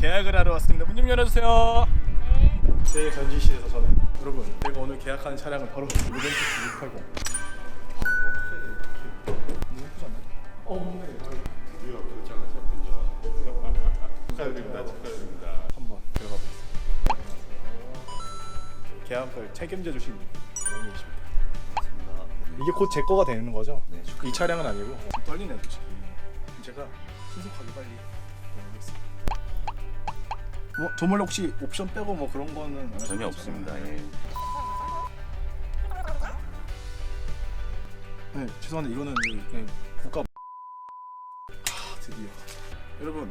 계약을 하러 왔습니다. 문 좀 열어주세요. 제 전지실에서 저는 여러분 제가 오늘 계약하는 차량은 바로 이벤트 680. 너무 예쁘지 않나요? 어, 네. 드디어 결정하셨군요. 축하드립니다. 축하드립니다. 한번 들어가 보겠습니다. 계약을 책임져 주신 원님이십니다. 이게 곧 제 거가 되는 거죠? 네, 이 차량은 아니고 어, 떨리네요, 솔직히. 제가 신속하게 빨리 보내겠습니다. 뭐 조물 혹시 옵션 빼고 뭐 그런 거는 안 전혀 없습니다. 예. 네, 죄송한데 이거는 이- 그냥 국가 아, 드디어 여러분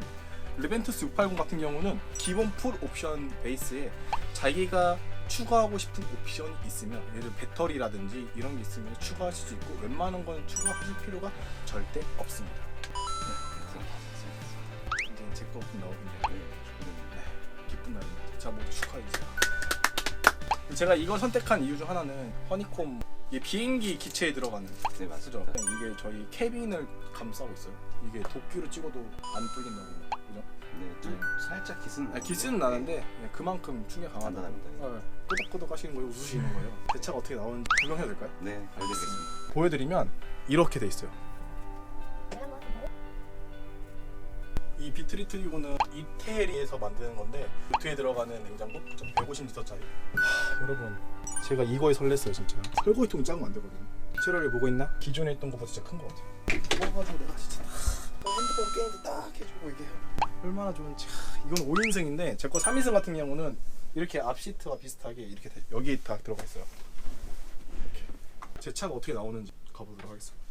레벤투스 680 같은 경우는 기본 풀 옵션 베이스에 자기가 추가하고 싶은 옵션이 있으면 예를 들어 배터리라든지 이런 게 있으면 추가하실 수 있고 웬만한 건 추가하실 필요가 절대 없습니다. 네. 이제 제거 나오겠네요. 네, 기쁜 날입니다. 자 모두 축하해 주세요. 제가 이걸 선택한 이유 중 하나는 허니콤 이게 비행기 기체에 들어가는 네? 맞습니다. 이게 저희 캐빈을 감싸고 있어요. 이게 도끼로 찍어도 안 뚫린다고. 그죠? 네, 좀 살짝 기스는 아니, 기스는 나는데 네, 그만큼 충격 강하다. 단단합니다. 네, 끄덕끄덕 하시는 거예요, 웃으시는 거예요. 제 차가 어떻게 나오는지 구경해도 될까요? 네, 알겠습니다. 보여드리면 이렇게 돼 있어요. 이 비트리 트리고는 이태리에서 만드는 건데 요트에 들어가는 냉장고 150리터짜리. 여러분 제가 이거에 설렜어요 진짜. 설거지통 작으면 안 되거든요. 체력이 보고 있나? 기존에 있던 것보다 진짜 큰 것 같아요. 뽑아가지고 내가 진짜 딱 핸드폰 게임도 딱 해주고 이게 얼마나 좋은지. 하, 이건 5인승인데 제 거 3인승 같은 경우는 이렇게 앞 시트와 비슷하게 이렇게 돼- 여기에 다 들어가 있어요. 이렇게. 제 차가 어떻게 나오는지 가보도록 하겠습니다.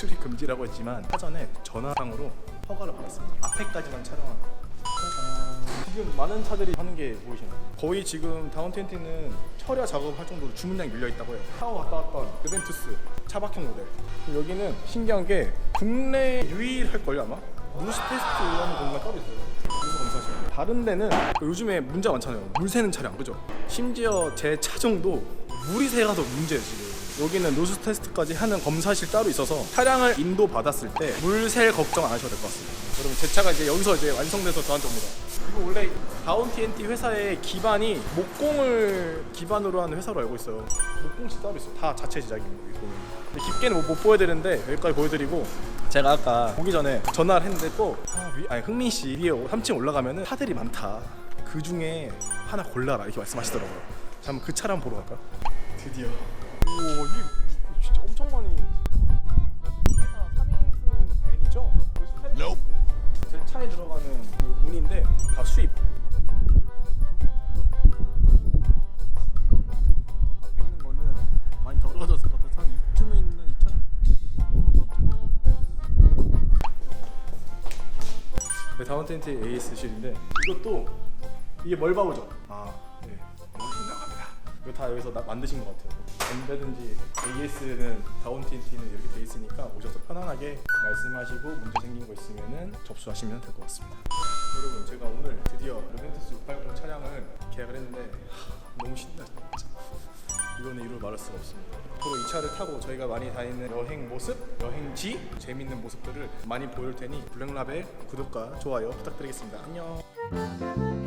출이 금지라고 했지만 사전에 전화상으로 허가를 받았습니다. 앞에까지만 촬영하고. 짜잔. 지금 많은 차들이 하는 게 보이시나요? 거의 지금 다운 텐트는 철야 작업할 정도로 주문량이 밀려 있다고 해요. 타고 왔다 갔던 르벤투스 차박형 모델. 여기는 신기한 게 국내 유일할 걸요 아마. 누스 테스트라는 공간 따로 있어요. 그래서 검사하시면 다른 데는 그 요즘에 문제가 많잖아요. 물 새는 차량 그죠? 심지어 제 차종도 물이 새가서 문제예요 지금. 여기는 노스 테스트까지 하는 검사실 따로 있어서 차량을 인도 받았을 때 물셀 걱정 안 하셔도 될 것 같습니다. 여러분 제 차가 이제 여기서 이제 완성돼서 저한테 옵니다. 그리고 원래 다운 TNT 회사의 기반이 목공을 기반으로 하는 회사로 알고 있어요. 목공실 따로 있어요. 다 자체 제작입니다. 근데 깊게는 못, 못 보여드리는데 여기까지 보여드리고 제가 아까 오기 전에 전화를 했는데 또 아, 위, 아니 흥민 씨 위에 3층 올라가면은 차들이 많다. 그 중에 하나 골라라 이렇게 말씀하시더라고요. 자, 한번 그 차를 한번 보러 갈까요? 드디어. 오 이게 진짜 엄청 많이. 3인승 밴이죠? 제 차에 들어가는 그 문인데 다 수입. 앞에 있는 거는 많이 더러워졌을 것 같아서 한 이쯤에 있는 이 차는 네, 다운텐트 AS실인데 이것도 이게 멀바우죠? 아, 네. 이거 다 여기서 나, 만드신 것 같아요. 언제든지 AS는 다운텐트는 이렇게 돼 있으니까 오셔서 편안하게 말씀하시고 문제 생긴 거 있으면은 접수하시면 될 것 같습니다. 여러분 제가 오늘 드디어 르벤투스 680 차량을 계약을 했는데 하, 너무 신나. 이거는 이루 말할 수가 없습니다. 앞으로 이 차를 타고 저희가 많이 다니는 여행 모습, 여행지, 재밌는 모습들을 많이 보여줄 테니 블랙라벨 구독과 좋아요 부탁드리겠습니다. 안녕.